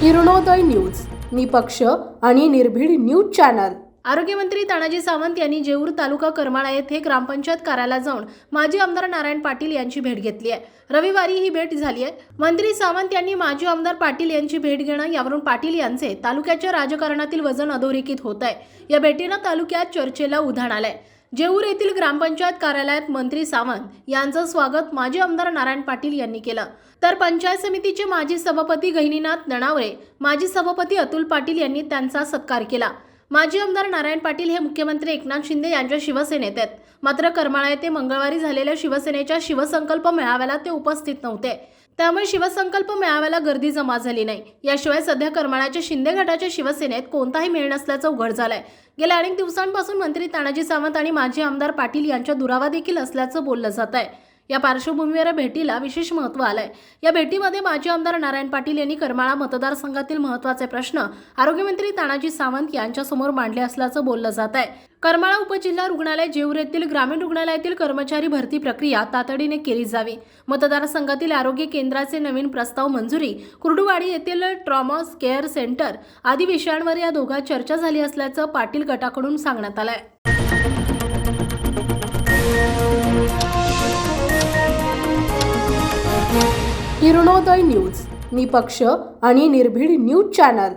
Kiranoday news. निपक्ष आणि निर्भीड न्यूज चॅनल. आरोग्यमंत्री तानाजी सावंत यांनी जेऊर तालुका करमाळा येथे ग्रामपंचायत कार्यालयात जाऊन माजी आमदार नारायण पाटील यांची भेट घेतली आहे. रविवारी ही भेट झाली आहे. मंत्री सावंत यांनी माजी आमदार पाटील यांची भेट घेणं यावरून पाटील यांचे तालुक्याच्या राजकारणातील वजन अधोरेखित होत आहे. या भेटीनं तालुक्यात चर्चेला उधाण आलंय. जेऊर येथील ग्रामपंचायत कार्यालयात मंत्री सावंत यांचं स्वागत माजी आमदार नारायण पाटील यांनी केलं. तर पंचायत समितीचे माजी सभापती गहिनीनाथ नणावरे माजी सभापती अतुल पाटील यांनी त्यांचा सत्कार केला. माजी आमदार नारायण पाटील हे मुख्यमंत्री एकनाथ शिंदे यांच्या शिवसेनेत आहेत. मात्र करमाळा येथे मंगळवारी झालेल्या शिवसेनेच्या शिवसंकल्प मेळाव्याला ते उपस्थित नव्हते. त्यामुळे शिवसंकल्प मेळाव्याला गर्दी जमा झाली नाही. याशिवाय सध्या करमाळ्याच्या शिंदे गटाच्या शिवसेनेत कोणताही मेळ नसल्याचं उघड झालंय. गेल्या अनेक दिवसांपासून मंत्री तानाजी सावंत आणि माजी आमदार पाटील यांच्या दुरावा देखील असल्याचं बोललं जात आहे. या पार्श्वभूमीवर भेटीला विशेष महत्त्व आलंय. या भेटीमध्ये माजी आमदार नारायण पाटील यांनी करमाळा मतदारसंघातील महत्त्वाचे प्रश्न आरोग्यमंत्री तानाजी सावंत यांच्यासमोर मांडले असल्याचं बोललं जात आहे. करमाळा उपजिल्हा रुग्णालय जेऊर येथील ग्रामीण रुग्णालयातील कर्मचारी भरती प्रक्रिया तातडीने केली जावी. मतदारसंघातील आरोग्य केंद्राचे नवीन प्रस्ताव मंजुरी कुर्डुवाडी येथील ट्रॉमा केअर सेंटर आदी विषयांवर या दोघात चर्चा झाली असल्याचं पाटील गटाकडून सांगण्यात आलंय. किरणोदय न्यूज निपक्ष आणि निर्भीड न्यूज चॅनल.